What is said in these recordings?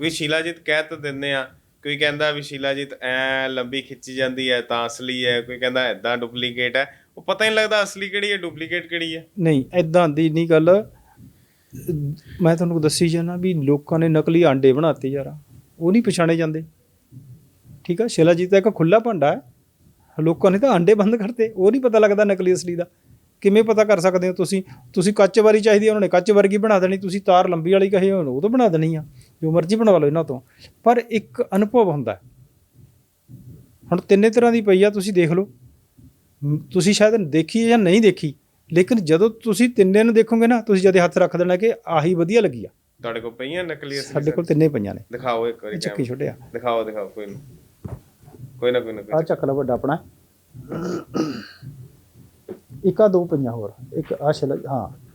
ਕੋਈ ਸ਼ੀਲਾਜੀਤ ਕਹਿ ਤਾਂ ਦਿੰਦੇ ਆ, ਕੋਈ ਕਹਿੰਦਾ ਵੀ ਸ਼ੀਲਾਜੀਤ ਐ ਲੰਬੀ ਖਿੱਚੀ ਜਾਂਦੀ ਹੈ ਤਾਂ ਅਸਲੀ ਹੈ ਕੋਈ ਕਹਿੰਦਾ ਐਦਾਂ ਡੁਪਲੀਕੇਟ ਹੈ ਉਹ ਪਤਾ ਹੀ ਨਹੀਂ ਲੱਗਦਾ ਅਸਲੀ ਕਿਹੜੀ ਹੈ ਡੁਪਲੀਕੇਟ ਕਿਹੜੀ ਹੈ ਨਹੀਂ ਐਦਾਂ ਦੀ ਨਹੀਂ ਗੱਲ। ਮੈਂ ਤੁਹਾਨੂੰ ਦੱਸੀ ਜਾਣਾ ਵੀ ਲੋਕਾਂ ਨੇ ਨਕਲੀ ਆਂਡੇ ਬਣਾਤੇ ਯਾਰ, ਉਹ ਨਹੀਂ ਪਛਾਣੇ ਜਾਂਦੇ। ਠੀਕ ਆ, ਸ਼ਿਲਾਜੀਤ ਤਾਂ ਇੱਕ ਖੁੱਲਾ ਭਾਂਡਾ ਹੈ ਲੋਕਾਂ ਨੇ ਤਾਂ ਆਂਡੇ ਬੰਦ ਕਰਤੇ, ਉਹ ਨਹੀਂ ਪਤਾ ਲੱਗਦਾ ਨਕਲੀ ਅਸਲੀ ਦਾ। ਕਿਵੇਂ ਪਤਾ ਕਰ ਸਕਦੇ ਹੋ ਤੁਸੀਂ? ਤੁਸੀਂ ਕੱਚ ਵਾਰੀ ਚਾਹੀਦੀ ਉਹਨਾਂ ਨੇ ਕੱਚ ਵਰਗੀ ਬਣਾ ਦੇਣੀ, ਤੁਸੀਂ ਤਾਰ ਲੰਬੀ ਵਾਲੀ ਕਹੇ ਉਹਨੂੰ ਉਹ ਤਾਂ ਬਣਾ ਦੇਣੀ ਆ। ਜੋ ਮਰਜ਼ੀ ਬਣਵਾ ਲਓ ਇਹਨਾਂ ਤੋਂ ਪਰ ਇੱਕ ਅਨੁਭਵ ਹੁੰਦਾ। ਹੁਣ ਤਿੰਨੇ ਤਰ੍ਹਾਂ ਦੀ ਪਈ ਆ ਤੁਸੀਂ ਦੇਖ ਲਓ। ਤੁਸੀਂ ਸ਼ਾਇਦ ਦੇਖੀ ਜਾਂ ਨਹੀਂ ਦੇਖੀ ਲੇਕਿਨ ਜਦੋਂ ਤੁਸੀਂ ਤਿੰਨੇ ਨੂੰ ਦੇਖੋਗੇ ਨਾ ਤੁਸੀਂ ਜਦੇ ਹੱਥ ਰੱਖ ਦੇਣਾ ਕਿ ਆਹੀ ਵਧੀਆ ਲੱਗੀ ਆ। ਤੁਹਾਡੇ ਕੋਲ ਪਈਆਂ ਨਕਲੀ ਅਸਲੀ ਸਾਡੇ ਕੋਲ ਤਿੰਨੇ ਪਈਆਂ ਨੇ। ਦਿਖਾਓ ਇੱਕ ਵਾਰੀ ਚੱਕੀ ਛੋਟਿਆ। ਦਿਖਾਓ ਦਿਖਾਓ ਕੋਈ ਨਾ। ਕੋਈ ਨਾ ਕੋਈ ਨਾ ਆ ਚੱਕ ਲੈ ਵੱਡਾ ਆਪਣਾ। ਇੱਕ ਆ ਦੋ ਪਈਆਂ ਹੋਰ। ਇੱਕ ਆ ਛਲ ਹਾਂ।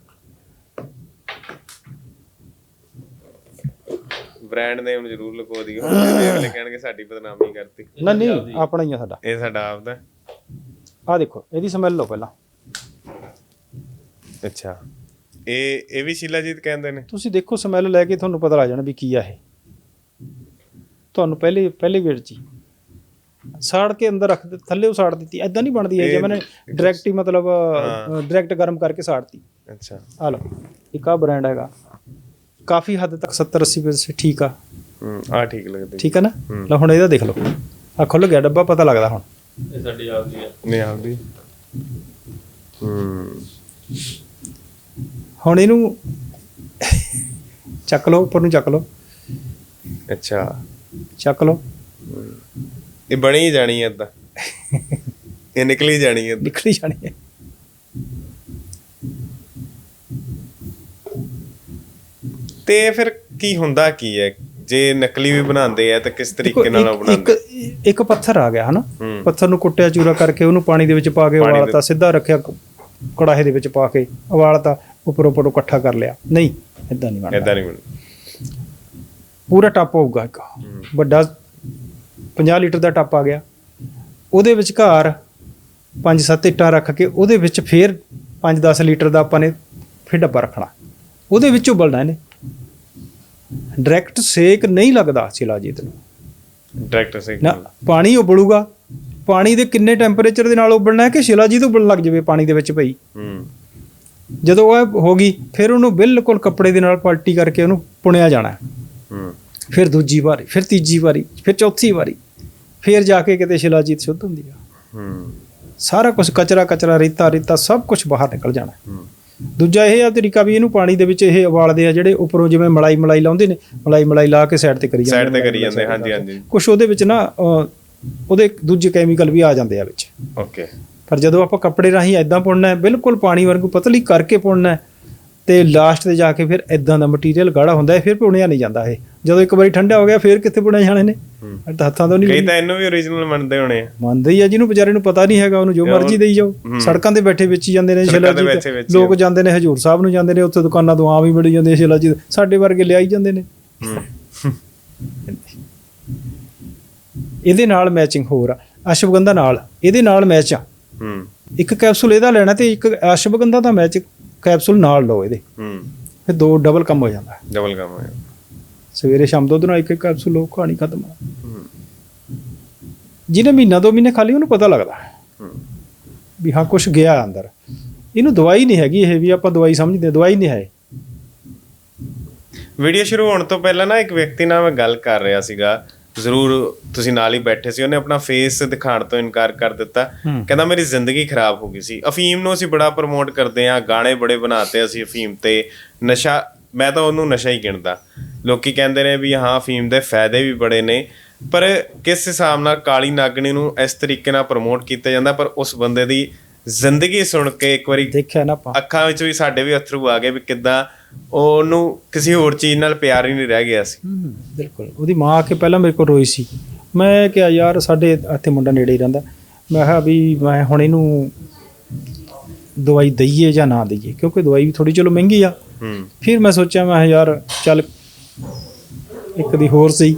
ਬ੍ਰਾਂਡ ਨੇਮ ਜ਼ਰੂਰ ਲਗੋ ਦਿਓ। ਅਗਲੇ ਕਹਿਣਗੇ ਸਾਡੀ ਬਦਨਾਮੀ ਕਰਤੀ। ਨਾ ਨਹੀਂ ਆਪਣਾ ਹੀ ਆ ਸਾਡਾ। ਇਹ ਸਾਡਾ ਆਪਦਾ। ਆ ਦੇਖੋ ਇਹਦੀ ਸਮੈਲ ਲਓ ਪਹਿਲਾਂ। ਅੱਛਾ। ਇਹ ਇਹ ਵੀ ਸ਼ੀਲਾਜੀਤ ਕਹਿੰਦੇ ਨੇ? ਤੁਸੀਂ ਦੇਖੋ ਸਮੈਲ ਲੈ ਕੇ ਤੁਹਾਨੂੰ ਪਤਾ ਲੱਗ ਜਾਣਾ ਵੀ ਕੀ ਆ ਇਹ। ਤੁਹਾਨੂੰ ਪਹਿਲੇ ਪਹਿਲੇ ਗੇੜ ਚ ਸਾੜ ਕੇ ਅੰਦਰ ਰੱਖ ਦਿੱਤੀ ਥੱਲੇ ਉਹ ਸਾੜ ਦਿੱਤੀ ਐਦਾਂ ਨਹੀਂ ਬਣਦੀ ਹੈ ਜਿਵੇਂ ਨੇ ਡਾਇਰੈਕਟ ਹੀ ਮਤਲਬ ਡਾਇਰੈਕਟ ਗਰਮ ਕਰਕੇ ਸਾੜਤੀ। ਅੱਛਾ। ਆ ਲਓ ਇੱਕ ਆ ਬ੍ਰਾਂਡ ਹੈਗਾ। ਕਾਫੀ ਹੱਦ ਤੱਕ 70 80 ਪੈਸੇ ਠੀਕ ਆ। ਹੂੰ ਆ ਠੀਕ ਲੱਗਦੀ। ਠੀਕ ਹੈ ਨਾ। ਲਓ ਹੁਣ ਇਹਦਾ ਦੇਖ ਲਓ। ਆ ਖੁੱਲ ਗਿਆ ਡੱਬਾ ਪਤਾ ਲੱਗਦਾ ਹੁਣ। ਇਹ ਸਾਡੀ ਆਪਦੀ ਹੈ ਨਹੀਂ ਆਉਂਦੀ ਹੂੰ। ਹੁਣ ਇਹਨੂੰ ਚੱਕ ਲਓ ਉੱਪਰ ਨੂੰ ਚੱਕ ਲਓ। ਅੱਛਾ। ਚੱਕ ਲਓ। ਇਹ ਬਣੀ ਹੀ ਜਾਣੀ ਹੈ ਏਦਾਂ। ਇਹ ਨਿਕਲੀ ਜਾਣੀ ਹੈ ਏਦਾਂ। ਨਿਕਲੀ ਜਾਣੀ ਹੈ ਤੇ ਫਿਰ ਕੀ ਹੁੰਦਾ ਕੀ ਹੈ? ਜੇ ਨਕਲੀ ਵੀ ਬਣਾਉਂਦੇ ਆ ਤਾਂ ਕਿਸ ਤਰੀਕੇ ਨਾਲ ਉਹ ਬਣਾਉਂਦੇ ਇੱਕ ਇੱਕ ਪੱਥਰ ਆ ਗਿਆ ਹਨਾ। ਪੱਥਰ ਨੂੰ ਕੁੱਟਿਆ ਚੂਰਾ ਕਰਕੇ ਉਹਨੂੰ ਪਾਣੀ ਦੇ ਵਿੱਚ ਪਾ ਕੇ ਉਬਾਲਤਾ ਸਿੱਧਾ ਰੱਖਿਆ ਕੜਾਹੇ ਦੇ ਵਿੱਚ ਪਾ ਕੇ ਉਬਾਲਤਾ ਉੱਪਰੋਂ ਉੱਪਰੋਂ ਇਕੱਠਾ ਕਰ ਲਿਆ। ਨਹੀਂ ਇਦਾਂ ਨਹੀਂ ਬਣਦਾ। ਏਦਾਂ ਨਹੀਂ ਬਣਦਾ। ਪੂਰਾ ਟੱਪ ਹੋਊਗਾ ਇੱਕ। ਵੱਡਾ 50 ਲੀਟਰ ਦਾ ਟੱਪ ਆ ਗਿਆ। ਉਹਦੇ ਵਿਚਕਾਰ 5-7 ਇੱਟਾਂ ਰੱਖ ਕੇ ਉਹਦੇ ਵਿੱਚ ਫੇਰ 5-10 ਲੀਟਰ ਦਾ ਆਪਾਂ ਨੇ ਫਿਰ ਡੱਬਾ ਰੱਖਣਾ। ਉਹਦੇ ਵਿੱਚ ਉਬਲਣਾ ਇਹਨੇ। ਡਾਇਰੈਕਟ ਸੇਕ ਨਹੀਂ ਲੱਗਦਾ ਸ਼ਿਲਾਜੀਤ ਨੂੰ। ਡਾਇਰੈਕਟ ਸੇ ਨਾ ਪਾਣੀ ਉਬਲੂਗਾ। ਪਾਣੀ ਦੇ ਕਿੰਨੇ ਟੈਂਪਰੇਚਰ ਦੇ ਨਾਲ ਉਬਲਣਾ ਹੈ ਕਿ ਸ਼ਿਲਾਜੀਤ ਉਬਲਣ ਲੱਗ ਜਾਵੇ ਪਾਣੀ ਦੇ ਵਿੱਚ ਪਈ ਹੂੰ। ਜਦੋਂ ਉਹ ਹੋ ਗਈ ਫਿਰ ਉਹਨੂੰ ਬਿਲਕੁਲ ਕੱਪੜੇ ਦੇ ਨਾਲ ਪਲਟੀ ਕਰਕੇ ਉਹਨੂੰ ਪੁਣਿਆ ਜਾਣਾ ਹੈ। ਹੂੰ। ਫਿਰ ਦੂਜੀ ਵਾਰੀ ਫਿਰ ਤੀਜੀ ਵਾਰੀ ਫਿਰ ਚੌਥੀ ਵਾਰੀ ਫਿਰ ਜਾ ਕੇ ਕਿਤੇ ਸ਼ਿਲਾਜੀਤ ਸ਼ੁੱਧ ਹੁੰਦੀ ਆ। ਹੂੰ। ਸਾਰਾ ਕੁਝ ਕਚਰਾ ਕਚਰਾ ਰੇਤਾ ਰੇਤਾ ਸਭ ਕੁਝ ਬਾਹਰ ਨਿਕਲ ਜਾਣਾ ਹੂੰ। ਦੂਜਾ ਇਹ ਆ ਤਰੀਕਾ ਵੀ ਇਹਨੂੰ ਪਾਣੀ ਦੇ ਵਿੱਚ ਇਹ ਉਬਾਲਦੇ ਆ ਜਿਹੜੇ ਉੱਪਰੋਂ ਜਿਵੇਂ ਮਲਾਈ ਮਲਾਈ ਲਾਉਂਦੇ ਨੇ ਮਲਾਈ ਮਲਾਈ ਲਾ ਕੇ ਸਾਈਡ ਤੇ ਕਰੀ ਜਾਂਦੇ ਸਾਈਡ ਤੇ ਕਰੀ ਜਾਂਦੇ ਹਾਂਜੀ ਹਾਂਜੀ। ਕੁਝ ਉਹਦੇ ਵਿੱਚ ਨਾ ਉਹਦੇ ਦੂਜੇ ਕੈਮੀਕਲ ਵੀ ਆ ਜਾਂਦੇ ਆ ਵਿੱਚ। ਓਕੇ ਪਰ ਜਦੋਂ ਆਪਾਂ ਕੱਪੜੇ ਰਾਹੀਂ ਐਦਾਂ ਪੁਣਨਾ ਹੈ ਬਿਲਕੁਲ ਪਾਣੀ ਵਰਗੂ ਪਤਲੀ ਕਰਕੇ ਪੁਣਨਾ ਹੈ ਤੇ ਲਾਸਟ ਤੇ ਜਾ ਕੇ ਫਿਰ ਐਦਾਂ ਦਾ ਮਟੀਰੀਅਲ ਗਾੜਾ ਹੁੰਦਾ ਹੈ ਫਿਰ ਪੁਣਿਆ ਨਹੀਂ ਜਾਂਦਾ ਇਹ। ਜਦੋਂ ਇੱਕ ਵਾਰੀ ਠੰਡਾ ਹੋ ਗਿਆ ਫਿਰ ਕਿੱਥੇ ਪੁਣੇ ਜਾਣੇ ਨੇ? ਤਾਂ ਹੱਥਾਂ ਤੋਂ ਕਈ ਨਹੀਂ ਤਾਂ ਇਹਨੂੰ ਵੀ ਓਰੀਜਨਲ ਮੰਨਦੇ ਹੋਣੇ ਆ। ਮੰਨਦੇ ਹੀ ਆ ਜਿਹਨੂੰ ਵਿਚਾਰੇ ਨੂੰ ਪਤਾ ਨਹੀਂ ਹੈਗਾ ਉਹਨੂੰ ਜੋ ਮਰਜ਼ੀ ਦੇਈ ਜਾਓ। ਸੜਕਾਂ ਤੇ ਬੈਠੇ ਵੇਚੀ ਜਾਂਦੇ ਨੇ ਸ਼ਿਲਾ ਜੀ ਲੋਕ ਜਾਂਦੇ। ਨੇ ਹਜੂਰ ਸਾਹਿਬ ਨੂੰ ਜਾਂਦੇ ਨੇ ਉੱਥੇ ਦੁਕਾਨਾਂ ਤੋਂ ਆਮ ਹੀ ਮਿਲ ਜਾਂਦੇ ਸ਼ਿਲਾ ਜੀ ਸਾਡੇ ਵਰਗੇ ਲਿਆਈ ਜਾਂਦੇ ਨੇ। ਇਹਦੇ ਨਾਲ ਮੈਚਿੰਗ ਹੋਰ ਆ। ਅਸ਼ਵਗੰਧਾ ਨਾਲ। ਇਹਦੇ ਨਾਲ ਮੈਚ ਆ। ਹੂੰ। ਇੱਕ ਕੈਪਸੂਲ ਇਹਦਾ ਲੈਣਾ ਤੇ ਇੱਕ ਅਸ਼ਵਗੰਧਾ ਦਾ ਮੈਚ ਕੈਪਸੂਲ ਨਾਲ ਲਓ ਇਹਦੇ। ਹੂੰ। ਫਿਰ ਦੋ ਡਬਲ ਕੰਮ ਹੋ ਜਾਂਦਾ। ਡਬਲ ਕੰਮ ਹੋਇਆ ਸਵੇਰੇ ਸ਼ਾਮ ਦੁੱਧ ਨਾਲ ਇੱਕ ਇੱਕ ਕੈਪਸੂਲ ਲਓ ਕਹਾਣੀ ਖਤਮ ਹੂੰ ਜਿਹਨੇ ਮਹੀਨਾ ਦੋ ਮਹੀਨੇ ਖਾਲੀ ਉਹਨੂੰ ਪਤਾ ਲੱਗਦਾ। ਹੂੰ। ਵੀ ਹਾਂ ਕੁਝ ਗਿਆ ਅੰਦਰ। ਇਹਨੂੰ ਦਵਾਈ ਨਹੀਂ ਹੈਗੀ ਇਹ ਵੀ ਆਪਾਂ ਦਵਾਈ ਸਮਝਦੇ ਹਾਂ, ਦਵਾਈ ਨਹੀਂ ਹੈ ਵੀਡੀਓ ਸ਼ੁਰੂ ਹੋਣ ਤੋਂ ਪਹਿਲਾਂ ਨਾ ਇੱਕ ਵਿਅਕਤੀ ਨਾਲ ਮੈਂ ਗੱਲ ਕਰ ਰਿਹਾ ਸੀਗਾ। ਜ਼ਰੂਰ ਤੁਸੀਂ ਨਾਲ ਹੀ ਬੈਠੇ ਸੀ ਉਹਨੇ ਆਪਣਾ ਫੇਸ ਦਿਖਾਉਣ ਤੋਂ ਇਨਕਾਰ ਕਰ ਦਿੱਤਾ। ਕਹਿੰਦਾ ਮੇਰੀ ਜ਼ਿੰਦਗੀ ਖਰਾਬ ਹੋ ਗਈ ਸੀ। ਅਫੀਮ ਨੂੰ ਅਸੀਂ ਬੜਾ ਪ੍ਰਮੋਟ ਕਰਦੇ ਆ ਗਾਣੇ ਬੜੇ ਬਣਾਤੇ ਅਸੀਂ ਅਫੀਮ ਤੇ। ਨਸ਼ਾ ਮੈਂ ਤਾਂ ਉਹਨੂੰ ਨਸ਼ਾ ਹੀ ਗਿਣਦਾ। ਲੋਕੀ ਕਹਿੰਦੇ ਨੇ ਵੀ ਹਾਂ ਅਫੀਮ ਦੇ ਫਾਇਦੇ ਵੀ ਬੜੇ ਨੇ ਪਰ ਕਿਸ ਹਿਸਾਬ ਨਾਲ ਕਾਲੀ ਨਾਗਣੀ ਨੂੰ ਇਸ ਤਰੀਕੇ ਨਾਲ ਪ੍ਰਮੋਟ ਕੀਤਾ ਜਾਂਦਾ ਪਰ ਉਸ ਬੰਦੇ ਦੀ ਜ਼ਿੰਦਗੀ ਸੁਣ ਕੇ ਇੱਕ ਵਾਰੀ ਦੇਖਿਆ ਨਾ ਆਪਾਂ। ਅੱਖਾਂ ਵਿੱਚ ਵੀ ਸਾਡੇ ਵੀ ਅਥਰੂ ਆ ਗਏ ਵੀ ਕਿੱਦਾਂ ਉਹਨੂੰ ਕਿਸੇ ਹੋਰ ਚੀਜ਼ ਨਾਲ ਪਿਆਰ ਹੀ ਨਹੀਂ ਰਹਿ ਗਿਆ ਸੀ। ਹੂੰ, ਬਿਲਕੁਲ। ਉਹਦੀ ਮਾਂ ਆ ਕੇ ਪਹਿਲਾਂ ਮੇਰੇ ਕੋਲ ਰੋਈ ਸੀ। ਮੈਂ ਕਿਹਾ ਯਾਰ ਸਾਡੇ ਇੱਥੇ ਮੁੰਡਾ ਨੇੜੇ ਹੀ ਰਹਿੰਦਾ। ਮੈਂ ਕਿਹਾ ਵੀ ਮੈਂ ਹੁਣ ਇਹਨੂੰ ਦਵਾਈ ਦਈਏ ਜਾਂ ਨਾ ਦਈਏ? ਕਿਉਂਕਿ ਦਵਾਈ ਵੀ ਥੋੜੀ ਚਲੋ ਮਹਿੰਗੀ ਆ। ਹੂੰ ਫਿਰ ਮੈਂ ਸੋਚਿਆ ਮੈਂ ਕਿਹਾ ਯਾਰ ਚੱਲ ਇੱਕ ਦੀ ਹੋਰ ਸੀ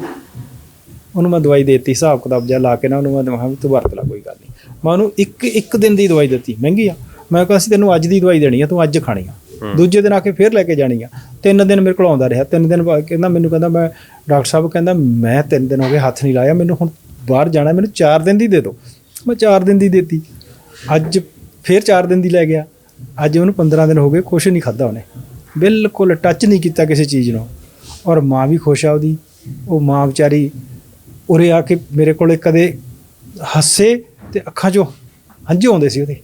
ਉਹਨੂੰ ਮੈਂ ਦਵਾਈ ਦੇਤੀ ਹਿਸਾਬ ਕਿਤਾਬ ਜਿਹਾ ਲਾ ਕੇ ਨਾ ਉਹਨੂੰ ਮੈਂ ਕਿਹਾ ਵੀ ਤੂੰ ਵਰਤ ਲੈ ਕੋਈ ਗੱਲ ਨਹੀਂ। ਮੈਂ ਉਹਨੂੰ ਇੱਕ ਇੱਕ ਦਿਨ ਦੀ ਦਵਾਈ ਦਿੱਤੀ ਮਹਿੰਗੀ ਆ। ਮੈਂ ਕਿਹਾ ਅਸੀਂ ਤੈਨੂੰ ਅੱਜ ਦੀ ਦਵਾਈ ਦੇਣੀ ਆ ਤੂੰ ਅੱਜ ਖਾਣੀ ਆ। ਦੂਜੇ ਦਿਨ ਆ ਕੇ ਫੇਰ ਲੈ ਕੇ ਜਾਣੀ ਆ ਤਿੰਨ ਦਿਨ ਮੇਰੇ ਕੋਲ ਆਉਂਦਾ ਰਿਹਾ। ਤਿੰਨ ਦਿਨ ਬਾਅਦ ਕਹਿੰਦਾ ਮੈਨੂੰ ਕਹਿੰਦਾ ਮੈਂ ਡਾਕਟਰ ਸਾਹਿਬ ਕਹਿੰਦਾ ਮੈਂ ਤਿੰਨ ਦਿਨ ਹੋ ਗਏ ਹੱਥ ਨਹੀਂ ਲਾਇਆ ਮੈਨੂੰ ਹੁਣ ਬਾਹਰ ਜਾਣਾ ਮੈਨੂੰ 4 ਦਿਨ ਦੀ ਦੇ ਦਿਓ। ਮੈਂ 4 ਦਿਨ ਦੀ ਦੇਤੀ। ਅੱਜ ਫੇਰ 4 ਦਿਨ ਦੀ ਲੈ ਗਿਆ। ਅੱਜ ਉਹਨੂੰ 15 ਦਿਨ ਹੋ ਗਏ ਕੁਛ ਨਹੀਂ ਖਾਦਾ ਉਹਨੇ। ਬਿਲਕੁਲ ਟੱਚ ਨਹੀਂ ਕੀਤਾ ਕਿਸੇ ਚੀਜ਼ ਨੂੰ। ਔਰ ਮਾਂ ਵੀ ਖੁਸ਼ ਆ ਉਹਦੀ। ਉਹ ਮਾਂ ਵਿਚਾਰੀ ਉਰੇ ਆ ਕੇ ਮੇਰੇ ਕੋਲੇ ਕਦੇ ਹੱਸੇ ਤੇ ਅੱਖਾਂ 'ਚੋਂ ਹੰਝੂ ਆਉਂਦੇ ਸੀ ਉਹਦੇ।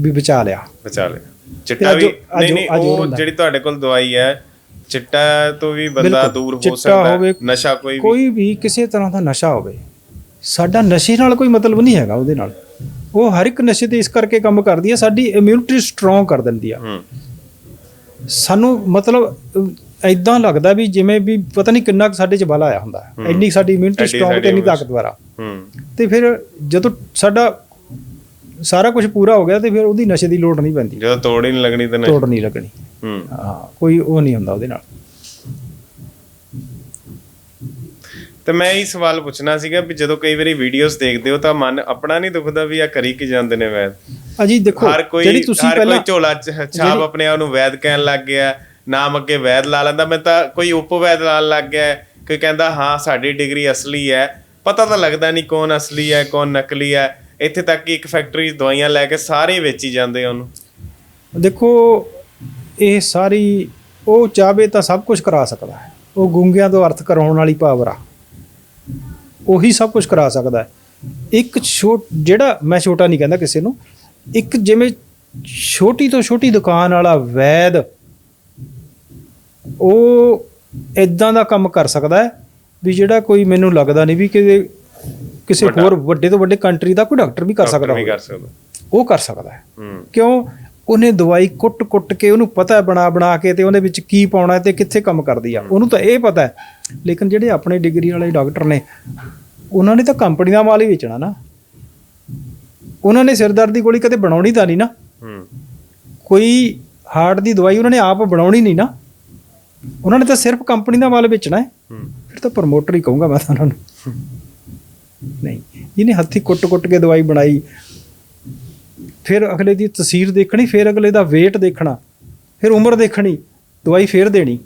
ਵੀ ਬਚਾ ਲਿਆ। ਬਚਾ ਲਿਆ। ਚਿੱਟਾ ਵੀ ਨਹੀਂ ਨਹੀਂ ਉਹ। ਜਿਹੜੀ ਤੁਹਾਡੇ ਕੋਲ ਦਵਾਈ ਹੈ ਚਿੱਟਾ ਤੋਂ ਵੀ ਬੰਦਾ। ਦੂਰ ਹੋ ਸਕਦਾ ਨਸ਼ਾ ਕੋਈ ਵੀ। ਕੋਈ ਵੀ ਕਿਸੇ ਤਰ੍ਹਾਂ ਦਾ ਨਸ਼ਾ ਹੋਵੇ ਸਾਡਾ ਨਸ਼ੇ ਨਾਲ ਕੋਈ ਮਤਲਬ ਨਹੀਂ ਹੈਗਾ ਉਹਦੇ ਨਾਲ। ਉਹ ਹਰ ਇੱਕ ਨਸ਼ੇ ਤੇ ਇਸ ਕਰਕੇ ਕੰਮ ਕਰਦੀ ਹੈ ਸਾਡੀ ਇਮਿਊਨਿਟੀ ਸਟਰੋਂਗ ਕਰ ਦਿੰਦੀ ਆ। ਸਾਨੂੰ ਮਤਲਬ ਐਦਾਂ ਲੱਗਦਾ ਵੀ ਜਿਵੇਂ ਵੀ ਪਤਾ ਨਹੀਂ ਕਿੰਨਾ ਕੁ ਸਾਡੇ ਚ ਬਲ ਆਇਆ ਹੁੰਦਾ। ਇੰਨੀ ਸਾਡੀ ਇਮਿਊਨਿਟੀ ਸਟਰੋਂਗ ਤੇ immunity- ਤਾਕਤਵਰ ਆ ਹੂੰ। ਤੇ ਫਿਰ ਜਦੋਂ ਸਾਡਾ ਸਾਰਾ ਕੁਝ ਪੂਰਾ ਹੋ ਗਿਆ ਤੇ ਫਿਰ ਉਹਦੀ ਨਸ਼ੇ ਦੀ ਲੋੜ ਨਹੀਂ ਪੈਂਦੀ। ਜਦੋਂ ਤੋੜ ਹੀ ਨਹੀਂ ਲੱਗਣੀ ਤਾਂ ਨਹੀਂ ਤੋੜ ਨਹੀਂ ਲੱਗਣੀ। ਹੂੰ। ਹਾਂ ਕੋਈ ਉਹ ਨਹੀਂ ਹੁੰਦਾ ਉਹਦੇ ਨਾਲ। ਤੇ ਮੈਂ ਇਹ ਸਵਾਲ ਪੁੱਛਣਾ ਸੀਗਾ ਵੀ ਜਦੋਂ ਕਈ ਵਾਰੀ ਵੀਡੀਓਜ਼ ਦੇਖਦੇ ਹੋ ਤਾਂ ਮਨ ਆਪਣਾ ਨਹੀਂ ਦੁਖਦਾ ਵੀ ਆ ਕਰੀ ਕੀ ਜਾਂਦੇ ਨੇ ਵੈਦ? ਅਜੀ ਦੇਖੋ ਹਰ ਕੋਈ ਜਿਹੜੀ ਤੁਸੀਂ ਹਰ ਪਹਿਲਾਂ ਕੋਈ ਝੋਲਾ ਚ- ਛਾਪ ਆਪਣੇ ਆਪ ਨੂੰ ਵੈਦ ਕਹਿਣ ਲੱਗ ਗਿਆ ਨਾਮ ਅੱਗੇ ਵੈਦ ਲਾ ਲੈਂਦਾ। ਮੈਂ ਤਾਂ ਕੋਈ ਉਪਵੈਦ ਲਾਣ ਲੱਗ ਗਿਆ। ਕੋਈ ਕਹਿੰਦਾ ਹਾਂ ਸਾਡੀ ਡਿਗਰੀ ਅਸਲੀ ਹੈ। ਪਤਾ ਤਾਂ ਲੱਗਦਾ ਨਹੀਂ ਕੌਣ ਅਸਲੀ ਹੈ ਕੌਣ ਨਕਲੀ ਹੈ। ਇੱਥੇ ਤੱਕ ਕਿ ਇੱਕ ਫੈਕਟਰੀ 'ਚ ਦਵਾਈਆਂ ਲੈ ਕੇ ਸਾਰੇ ਵੇਚੀ ਜਾਂਦੇ ਆ ਉਹਨੂੰ। ਦੇਖੋ, ਇਹ ਸਾਰੀ, ਉਹ ਚਾਹਵੇ ਤਾਂ ਸਭ ਕੁਝ ਕਰਾ ਸਕਦਾ ਹੈ। ਉਹ ਗੁੰਗਿਆਂ ਤੋਂ ਅਰਥ ਕਰਾਉਣ ਵਾਲੀ ਪਾਵਰ ਆ। ਉਹੀ ਸਭ ਕੁਝ ਕਰਾ ਸਕਦਾ ਹੈ। ਇੱਕ ਛੋਟ, ਜਿਹੜਾ, ਮੈਂ ਛੋਟਾ ਨਹੀਂ ਕਹਿੰਦਾ ਕਿਸੇ ਨੂੰ, ਇੱਕ ਜਿਵੇਂ ਛੋਟੀ ਤੋਂ ਛੋਟੀ ਦੁਕਾਨ ਵਾਲਾ ਵੈਦ, ਉਹ ਇਦਾਂ ਦਾ ਕੰਮ ਕਰ ਸਕਦਾ ਹੈ ਵੀ ਜਿਹੜਾ ਕੋਈ ਮੈਨੂੰ ਲੱਗਦਾ ਨਹੀਂ ਵੀ ਕਿ ਕਿਸੇ ਵੱਡਾ। ਹੋਰ ਵੱਡੇ ਤੋਂ ਵੱਡੇ ਕੰਟਰੀ ਦਾ ਕੋਈ ਡਾਕਟਰ ਵੀ ਕਰ ਸਕਦਾ ਵੀ ਹੋਵੇ। ਕਰ ਸਕਦਾ। ਉਹ ਕਰ ਸਕਦਾ ਹੈ। ਹੂੰ। ਕਿਉਂ? ਉਹਨੇ ਦਵਾਈ ਕੁੱਟ-ਕੁੱਟ ਕੇ ਉਹਨੂੰ ਪਤਾ ਹੈ ਬਣਾ ਬਣਾ ਕੇ ਤੇ ਉਹਦੇ ਵਿੱਚ ਕੀ ਪਾਉਣਾ ਹੈ ਤੇ ਕਿੱਥੇ ਕੰਮ ਕਰਦੀ ਆ। ਉਹਨੂੰ ਤਾਂ ਇਹ ਪਤਾ ਹੈ। ਲੇਕਿਨ ਜਿਹੜੇ ਆਪਣੇ ਡਿਗਰੀ ਵਾਲੇ ਡਾਕਟਰ ਨੇ ਉਹਨਾਂ ਨੇ ਤਾਂ ਕੰਪਨੀ ਦਾ ਮਾਲ ਹੀ ਵੇਚਣਾ ਨਾ। ਉਹਨਾਂ ਨੇ ਸਿਰਦਰਦ ਦੀ ਗੋਲੀ ਕਦੇ ਬਣਾਉਣੀ ਤਾਂ ਨਹੀਂ ਨਾ। ਹੂੰ। ਕੋਈ ਹਾਰਟ ਦੀ ਦਵਾਈ ਉਹਨਾਂ ਨੇ ਆਪ ਬਣਾਉਣੀ ਨਹੀਂ ਨਾ। ਉਹਨਾਂ ਨੇ ਤਾਂ ਸਿਰਫ ਕੰਪਨੀ ਦਾ ਮਾਲ ਵੇਚਣਾ ਹੈ। ਹੂੰ। ਫਿਰ ਤਾਂ ਪ੍ਰਮੋਟਰ ਹੀ ਕਹੂੰਗਾ ਮੈਂ ਤਾਂ ਉਹਨਾਂ ਨੂੰ। ਨਹੀਂ। ਜਿਹਨੇ ਹੱਥੀ ਕੁੱਟ-ਕੁੱਟ ਕੇ ਦਵਾਈ ਬਣਾਈ, ਫਿਰ ਅਗਲੇ ਦੀ ਤਸਵੀਰ ਦੇਖਣੀ, ਫਿਰ ਅਗਲੇ ਦਾ weight ਦੇਖਣਾ, ਫਿਰ ਉਮਰ ਦੇਖਣੀ, ਦਵਾਈ ਫੇਰ ਦੇਣੀ।